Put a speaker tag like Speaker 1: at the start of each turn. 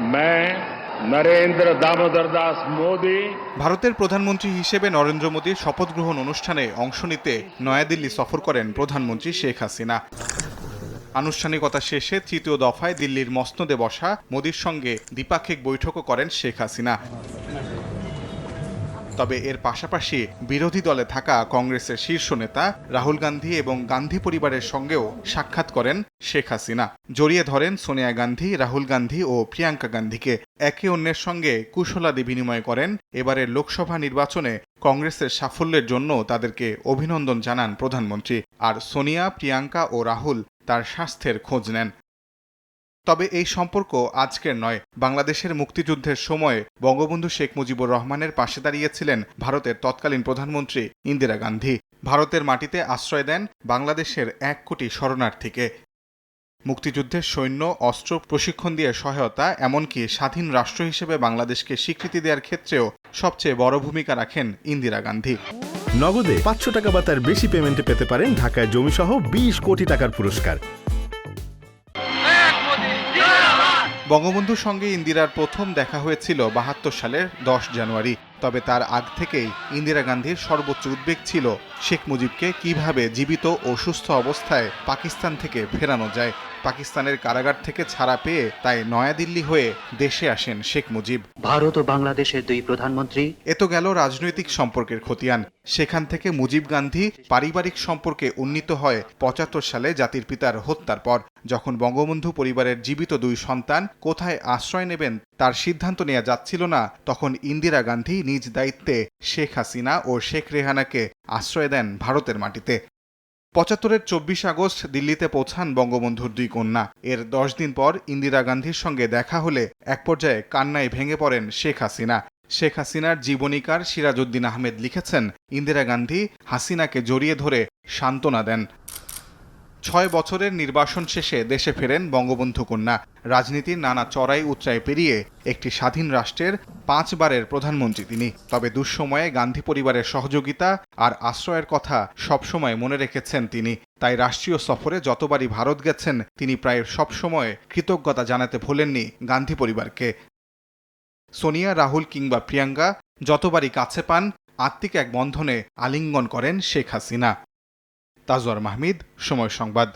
Speaker 1: নরেন্দ্র দাস মোদী
Speaker 2: ভারতের প্রধানমন্ত্রী হিসেবে নরেন্দ্র মোদীর শপথ গ্রহণ অনুষ্ঠানে অংশ নিতে নয়াদিল্লি সফর করেন প্রধানমন্ত্রী শেখ হাসিনা। আনুষ্ঠানিকতা শেষে তৃতীয় দফায় দিল্লির মসনদে বসা মোদীর সঙ্গে দ্বিপাক্ষিক বৈঠকও করেন শেখ হাসিনা। তবে এর পাশাপাশি বিরোধী দলে থাকা কংগ্রেসের শীর্ষ নেতা রাহুল গান্ধী এবং গান্ধী পরিবারের সঙ্গেও সাক্ষাৎ করেন শেখ হাসিনা। জড়িয়ে ধরেন সোনিয়া গান্ধী, রাহুল গান্ধী ও প্রিয়াঙ্কা গান্ধীকে। একে অন্যের সঙ্গে কুশলাদি বিনিময় করেন। এবারের লোকসভা নির্বাচনে কংগ্রেসের সাফল্যের জন্য তাদেরকে অভিনন্দন জানান প্রধানমন্ত্রী। আর সোনিয়া, প্রিয়াঙ্কা ও রাহুল তার স্বাস্থ্যের খোঁজ নেন। তবে এই সম্পর্ক আজকের নয়। বাংলাদেশের মুক্তিযুদ্ধের সময় বঙ্গবন্ধু শেখ মুজিবুর রহমানের পাশে দাঁড়িয়েছিলেন ভারতের তৎকালীন প্রধানমন্ত্রী ইন্দিরা গান্ধী। ভারতের মাটিতে আশ্রয় দেন বাংলাদেশের এক কোটি শরণার্থীকে। মুক্তিযুদ্ধের সৈন্য, অস্ত্র, প্রশিক্ষণ দিয়ে সহায়তা, এমনকি স্বাধীন রাষ্ট্র হিসেবে বাংলাদেশকে স্বীকৃতি দেওয়ার ক্ষেত্রেও সবচেয়ে বড় ভূমিকা রাখেন ইন্দিরা গান্ধী।
Speaker 3: নগদে পাঁচশো টাকা বা তার বেশি পেমেন্টে পেতে পারেন ঢাকায় জমিসহ বিশ কোটি টাকার পুরস্কার।
Speaker 2: বঙ্গবন্ধুর সঙ্গে ইন্দিরার প্রথম দেখা হয়েছিল বাহাত্তর সালের দশ জানুয়ারি। তবে তার আগ থেকেই ইন্দিরা গান্ধীর সর্বোচ্চ উদ্বেগ ছিল শেখ মুজিবকে কীভাবে জীবিত ও সুস্থ অবস্থায় পাকিস্তান থেকে ফেরানো যায়। পাকিস্তানের কারাগার থেকে ছাড়া পেয়ে তাই নয়াদিল্লি হয়ে দেশে আসেন শেখ মুজিব।
Speaker 4: ভারত ও বাংলাদেশের দুই প্রধানমন্ত্রী।
Speaker 2: এ তো গেল রাজনৈতিক সম্পর্কের খতিয়ান। সেখান থেকে মুজিব গান্ধী পারিবারিক সম্পর্কে উন্নীত হয় পঁচাত্তর সালে জাতির পিতার হত্যার পর। যখন বঙ্গবন্ধু পরিবারের জীবিত দুই সন্তান কোথায় আশ্রয় নেবেন তার সিদ্ধান্ত নেওয়া যাচ্ছিল না, তখন ইন্দিরা গান্ধী নিজ দায়িত্বে শেখ হাসিনা ও শেখ রেহানাকে আশ্রয় দেন ভারতের মাটিতে। পঁচাত্তরের চব্বিশ আগস্ট দিল্লিতে পৌঁছান বঙ্গবন্ধুর দুই কন্যা। এর দশ দিন পর ইন্দিরা গান্ধীর সঙ্গে দেখা হলে এক পর্যায়ে কান্নায় ভেঙে পড়েন শেখ হাসিনা। শেখ হাসিনার জীবনীকার সিরাজউদ্দিন আহমেদ লিখেছেন, ইন্দিরা গান্ধী হাসিনাকে জড়িয়ে ধরে সান্ত্বনা দেন। ছয় বছরের নির্বাসন শেষে দেশে ফেরেন বঙ্গবন্ধু কন্যা। রাজনীতির নানা চড়াই উচ্চাই পেরিয়ে একটি স্বাধীন রাষ্ট্রের পাঁচবারের প্রধানমন্ত্রী তিনি। তবে দুঃসময়ে গান্ধী পরিবারের সহযোগিতা আর আশ্রয়ের কথা সবসময় মনে রেখেছেন তিনি। তাই রাষ্ট্রীয় সফরে যতবারই ভারত গেছেন, তিনি প্রায় সবসময় কৃতজ্ঞতা জানাতে ভোলেননি গান্ধী পরিবারকে। সোনিয়া, রাহুল কিংবা প্রিয়াঙ্কা যতবারই কাছে পান, আত্মিক এক বন্ধনে আলিঙ্গন করেন শেখ হাসিনা। তাজওয়ার মাহমিদ সময় সংবাদ